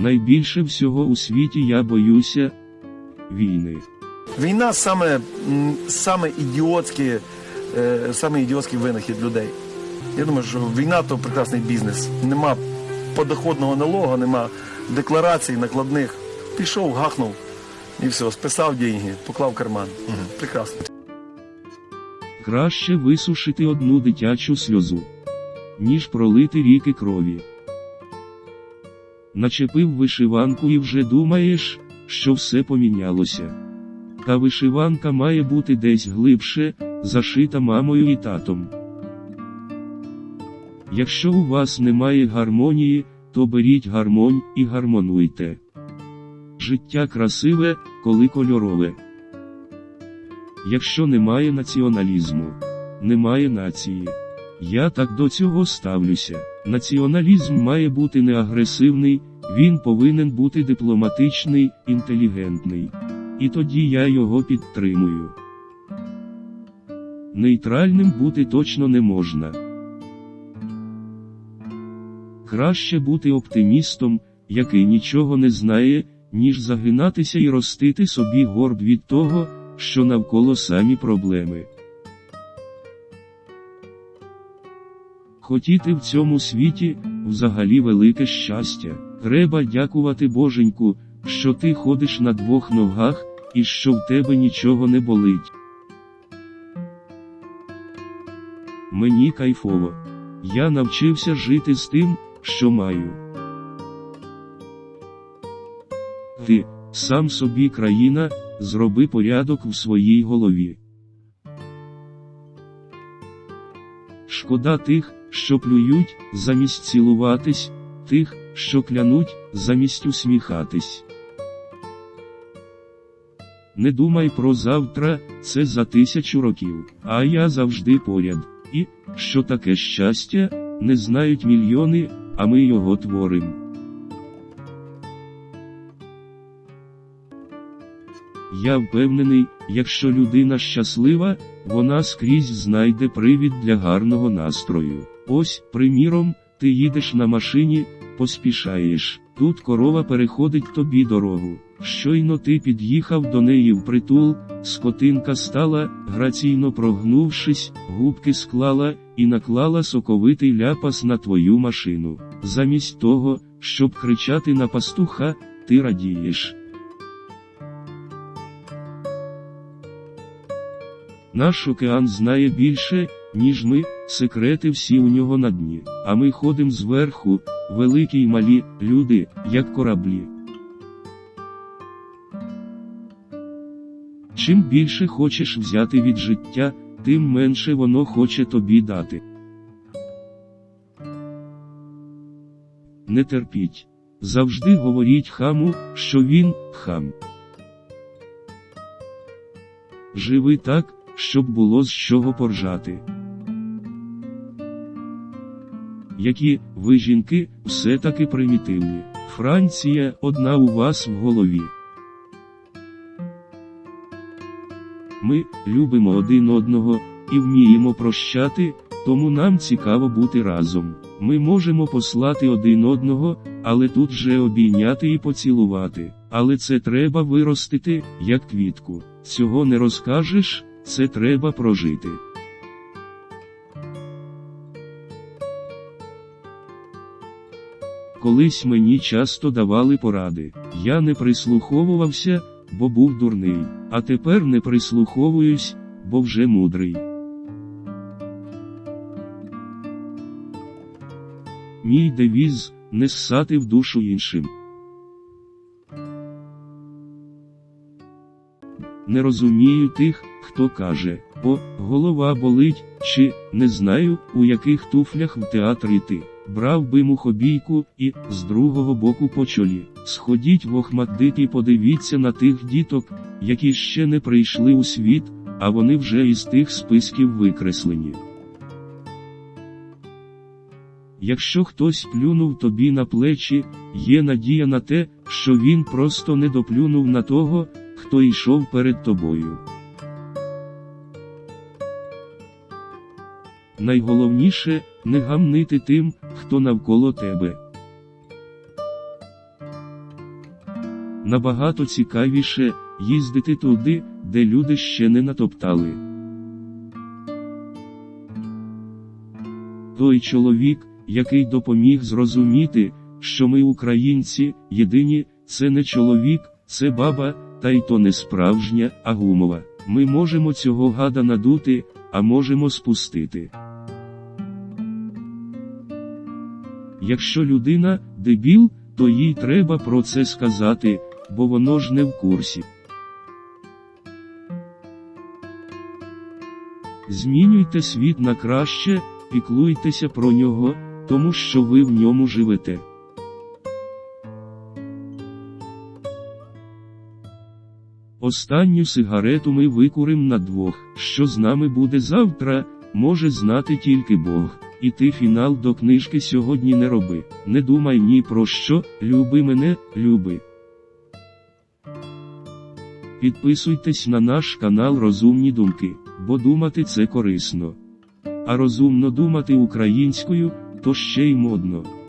Найбільше всього у світі я боюся війни. Війна саме, саме ідіотський, е, саме ідіотський винахід людей. Я думаю, що війна то прекрасний бізнес. Нема подоходного налогу, нема декларацій накладних. Пішов, гахнув і все, списав деньги, поклав в карман. Прекрасно. Краще висушити одну дитячу сльозу, ніж пролити ріки крові. Начепив вишиванку і вже думаєш, що все помінялося. Та вишиванка має бути десь глибше, зашита мамою і татом. Якщо у вас немає гармонії, то беріть гармонь і гармонуйте. Життя красиве, коли кольорове. Якщо немає націоналізму, немає нації. Я так до цього ставлюся. Націоналізм має бути не агресивний, він повинен бути дипломатичний, інтелігентний. І тоді я його підтримую. Нейтральним бути точно не можна. Краще бути оптимістом, який нічого не знає, ніж загинатися і ростити собі горб від того, що навколо самі проблеми. Хотіти в цьому світі взагалі велике щастя. Треба дякувати Боженьку, що ти ходиш на двох ногах і що в тебе нічого не болить. Мені кайфово. Я навчився жити з тим, що маю. Ти, сам собі країна, зроби порядок в своїй голові. Шкода тих, що плюють, замість цілуватись, тих, що клянуть, замість усміхатись. Не думай про завтра, це за тисячу років, а я завжди поряд. І, що таке щастя, не знають мільйони, а ми його творим. Я впевнений, якщо людина щаслива, вона скрізь знайде привід для гарного настрою. Ось, приміром, ти їдеш на машині, поспішаєш. Тут корова переходить тобі дорогу. Щойно ти під'їхав до неї впритул, скотинка стала, граційно прогнувшись, губки склала і наклала соковитий ляпас на твою машину. Замість того, щоб кричати на пастуха, ти радієш. Наш океан знає більше, ніж ми, секрети всі у нього на дні, а ми ходим зверху, великі й малі, люди, як кораблі. Чим більше хочеш взяти від життя, тим менше воно хоче тобі дати. Не терпіть. Завжди говоріть хаму, що він хам. Живи так, щоб було з чого поржати. Які ви жінки, все таки примітивні. Франція одна у вас в голові. Ми любимо один одного і вміємо прощати, тому нам цікаво бути разом. Ми можемо послати один одного, але тут же обійняти і поцілувати. Але це треба виростити, як квітку. Цього не розкажеш, це треба прожити. Колись мені часто давали поради. Я не прислуховувався, бо був дурний, а тепер не прислуховуюсь, бо вже мудрий. Мій девіз не ссати в душу іншим. Не розумію тих, хто каже, о, голова болить, чи не знаю, у яких туфлях в театр іти. Брав би мухобійку і, з другого боку по чолі. Сходіть в Охмаддит і подивіться на тих діток, які ще не прийшли у світ, а вони вже із тих списків викреслені. Якщо хтось плюнув тобі на плечі, є надія на те, що він просто не доплюнув на того, хто йшов перед тобою. Найголовніше не гамнити тим, хто навколо тебе. Набагато цікавіше їздити туди, де люди ще не натоптали. Той чоловік, який допоміг зрозуміти, що ми українці, єдині, це не чоловік, це баба, та й то не справжня, а гумова. Ми можемо цього гада надути, а можемо спустити. Якщо людина дебіл, то їй треба про це сказати, бо воно ж не в курсі. Змінюйте світ на краще, піклуйтеся про нього, тому що ви в ньому живете. Останню сигарету ми викурим на двох. Що з нами буде завтра, може знати тільки Бог. І ти фінал до книжки сьогодні не роби. Не думай ні про що, люби мене, люби. Підписуйтесь на наш канал Розумні Думки, бо думати це корисно. А розумно думати українською, то ще й модно.